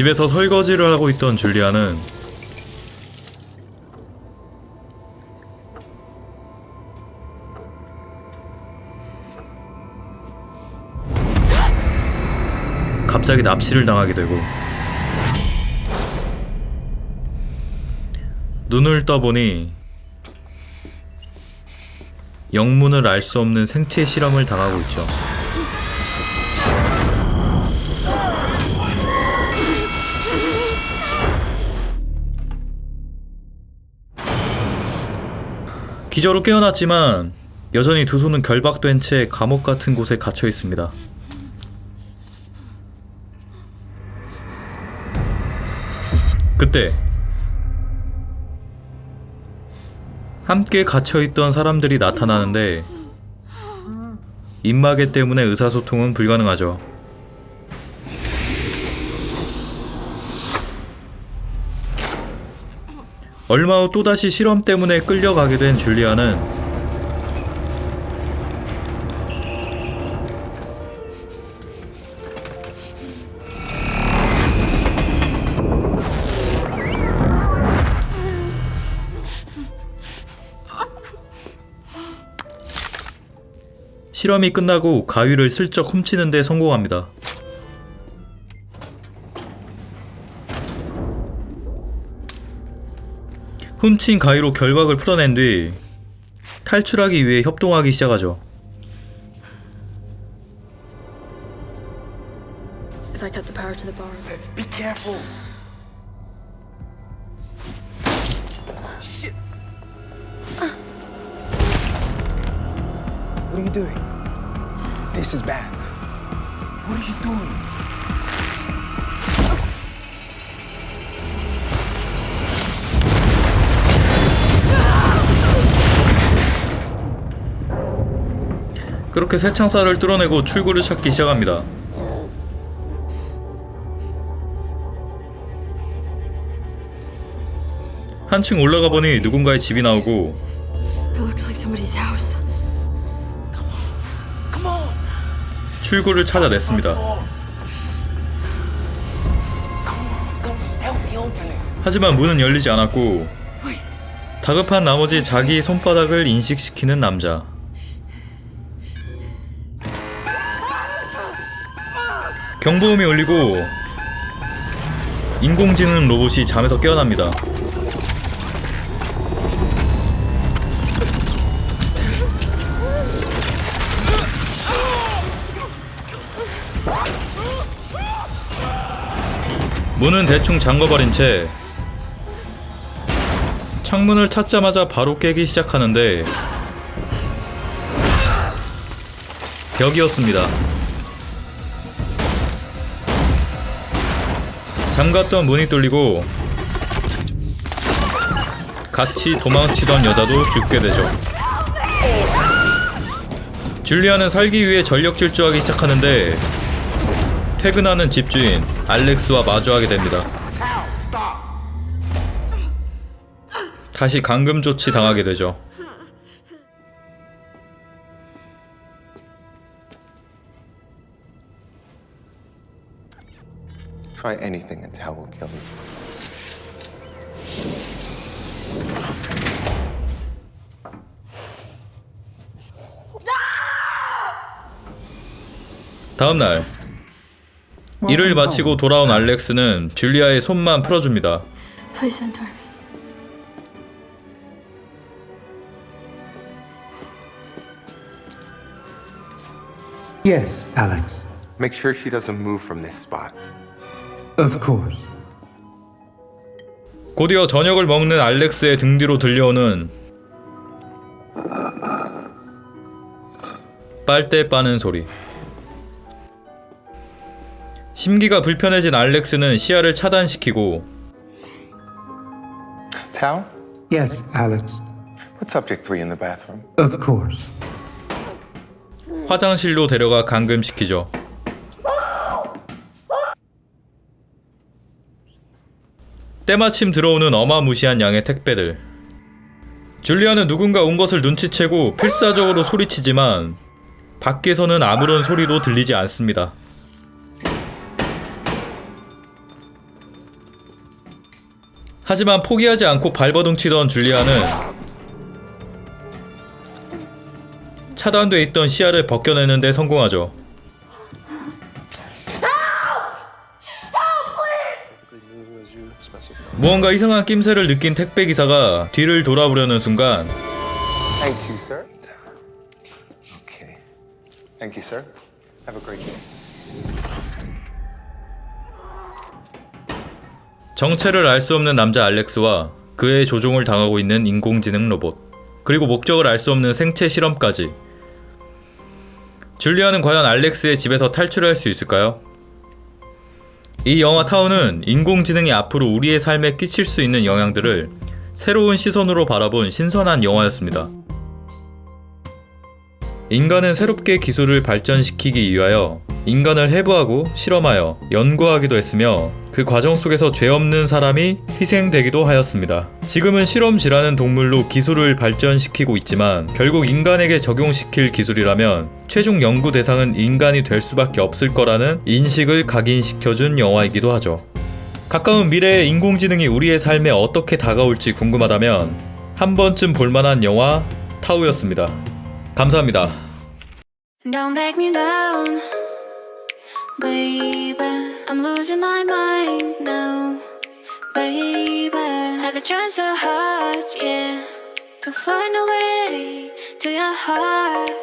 집에서 설거지를 하고 있던 줄리아는 갑자기 납치를 당하게 되고 눈을 떠보니 영문을 알 수 없는 생체 실험을 당하고 있죠. 기저로 깨어났지만 여전히 두 손은 결박된 채 감옥 같은 곳에 갇혀 있습니다. 그때 함께 갇혀 있던 사람들이 나타나는데 입마개 때문에 의사소통은 불가능하죠. 얼마 후 또다시 실험 때문에 끌려가게 된 줄리아는 실험이 끝나고 가위를 슬쩍 훔치는 데 성공합니다. 훔친 가위로 결박을 풀어낸 뒤 탈출하기 위해 협동하기 시작하죠. If I cut the power to the bar, Be careful. Shit. What are you doing? This is bad. What are you doing? 그렇게 새 창살을 뚫어내고 출구를 찾기 시작합니다. 한층 올라가 보니 누군가의 집이 나오고. 출구를 찾아냈습니다. 하지만 문은 열리지 않았고 다급한 나머지 자기 손바닥을 인식시키는 남자. 경보음이 울리고 인공지능 로봇이 잠에서 깨어납니다. 문은 대충 잠궈버린 채 창문을 찾자마자 바로 깨기 시작하는데 벽이었습니다. 잠갔던 문이 뚫리고 같이 도망치던 여자도 죽게 되죠. 줄리아는 살기 위해 전력 질주하기 시작하는데 퇴근하는 집주인 알렉스와 마주하게 됩니다. 다시 감금 조치 당하게 되죠. Try anything and Tao will kill you. 다음 날 일을 마치고 돌아온 알렉스는 줄리아의 손만 풀어줍니다. Please don't tie me. Yes, Alex. Make sure she doesn't move from this spot. Of course. 곧이어 저녁을 먹는 알렉스의 등 뒤로 들려오는 빨대 빠는 소리. 심기가 불편해진 알렉스는 시야를 차단시키고 Tao, Yes, Alex. put subject three in the bathroom. Of course. 화장실로 데려가 감금시키죠. 때마침 들어오는 어마무시한 양의 택배들. 줄리아는 누군가 온 것을 눈치채고 필사적으로 소리치지만 밖에서는 아무런 소리도 들리지 않습니다. 하지만 포기하지 않고 발버둥 치던 줄리아는 차단돼 있던 시야를 벗겨내는데 성공하죠. 무언가 이상한 낌새를 느낀 택배 기사가 뒤를 돌아보려는 순간 Thank you, sir. Okay. Thank you, sir. Have a great day. 정체를 알 수 없는 남자 알렉스와 그의 조종을 당하고 있는 인공지능 로봇 그리고 목적을 알 수 없는 생체 실험까지 줄리아는 과연 알렉스의 집에서 탈출할 수 있을까요? 이 영화 타운은 인공지능이 앞으로 우리의 삶에 끼칠 수 있는 영향들을 새로운 시선으로 바라본 신선한 영화였습니다. 인간은 새롭게 기술을 발전시키기 위하여 인간을 해부하고 실험하여 연구하기도 했으며 그 과정 속에서 죄 없는 사람이 희생되기도 하였습니다. 지금은 실험쥐라는 동물로 기술을 발전시키고 있지만 결국 인간에게 적용시킬 기술이라면 최종 연구 대상은 인간이 될 수밖에 없을 거라는 인식을 각인시켜준 영화이기도 하죠. 가까운 미래의 인공지능이 우리의 삶에 어떻게 다가올지 궁금하다면 한 번쯤 볼만한 영화 타우였습니다. 감사합니다. Don't break me down, baby. I'm losing my mind now, baby. I've been trying so hard, yeah, to find a way to your heart.